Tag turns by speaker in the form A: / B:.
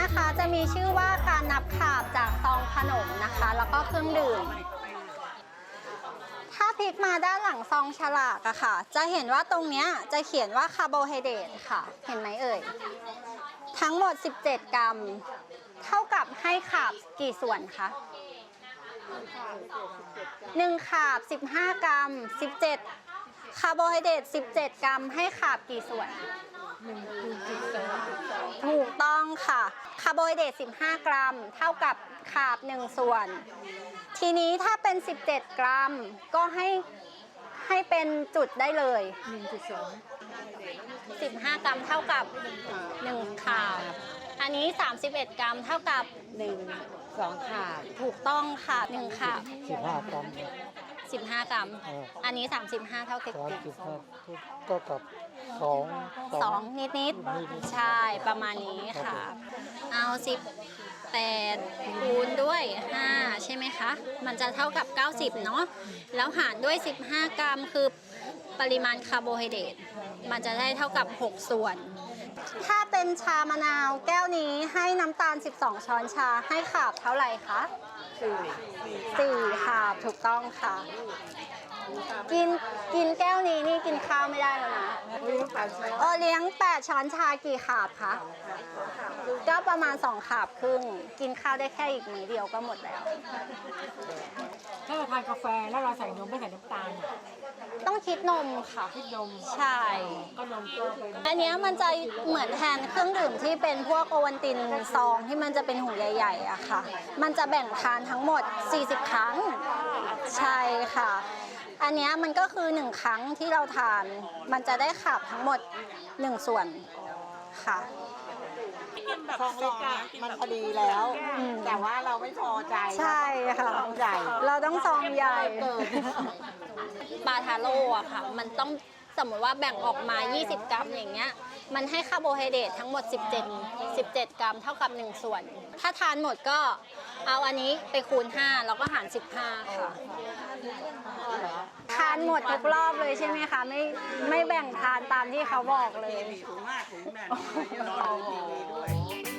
A: นะคะจะมีชื่อว่าการนับขาบจากซองขนมนะคะ แล้วก็เครื่องดื่ม ถ้าพลิกมาด้านหลังซองฉลากอะค่ะ จะเห็นว่าตรงเนี้ยจะเขียนว่าคาร์โบไฮเดรตค่ะ เห็นไหมเอ่ย ทั้งหมด 17 กรัม เท่ากับให้ขาบกี่ส่วนคะ1ขาบ 15 กรัม 17 คาร์โบไฮเดรต 17 กรัม ให้ขาบกี่ส่วนถูกต้องค่ะคา ร์โบไฮเดรต15 กรัม เท่ากับขาบ 1 ส่วน ทีนี้ถ้าเป็น 17 กรัม ก็ให้ให้เป็นจุดได้เลย 15 กรัมเท่ากับ 1 ขาบ อันนี้ 31 กรัมเท่ากับ
B: หนึ่งสองขาด
A: ถูกต้องค่ะ1ขาบ
C: สิบห้ากรัม
A: 15 กรัม
C: เออ
A: อันนี้ 35 เท่ากับ
C: สามสิบห้าก็กับสอง
A: สองนิดนิดๆใช่ ประมาณนี้ค่ะ เอา18คูณด้วย 5 ใช่ไหมคะ มันจะเท่ากับ 90 เนาะแล้วหารด้วย 15 กรัมคือปริมาณคาร์โบไฮเดรตมันจะได้เท่ากับ 6 ส่วน ถ้าเป็นชามะนาวแก้วนี้ให้น้ำตาล 12 ช้อนชาให้ขาบเท่าไหร่คะสี่ขาบถูกต้องค่ะ กินกินแก้วนี้นี่กินข้าวไม่ได้แล้วนะโอเลี้ยง8ช้อนชากี่ขาบคะก็ประมาณ2ขาบครึ่งกินข้าวได้แค่อีกมื้อเดียวก็หมดแล้ว
B: ถ้าเราทานกาแฟแล้วเราใส่นมไม่ใส่น้ำตาลอะ
A: ต้องคิดนมค่ะ
B: คิดนม
A: ใช่
B: ก็นมก็เป็น
A: อันเนี้ยมันจะเหมือนแทนเครื่องดื่มที่เป็นพวกโอวัลตินซองที่มันจะเป็นหูใหญ่ๆอะค่ะ มันจะแบ่งทานทั้งหมด 40 ครั้ง ใช่ค่ะ อันเนี้ยมันก็คือ1ครั้งที่เราทาน มันจะได้ขับทั้งหมด1ส่วนค่ะ
D: ซองเล็กอะมันพอดีแล้ว
A: อืม
D: แต่ว่าเราไม่พอใจ
A: ใช่ค่ะ
D: ซองใหญ่
A: เราต้องซองใหญ่
D: เกิน
A: ปลาทาโร่อะค่ะ มันต้อง สมมติว่าแบ่งออกมา 20 กรัมอย่างเงี้ย มันให้คาร์โบไฮเดรตทั้งหมด 17 17 กรัมเท่ากับ 1 ส่วน ถ้าทานหมดก็เอาอันนี้ไปคูณ 5 แล้วก็หาร 15 ค่ะ ทานหมดทุกรอบเลยใช่ไหมคะ ไม่ไม่แบ่งทานตามที่เขาบอกเลย
E: ถุงมากถุงนั่นนอนดูทีวีด้วย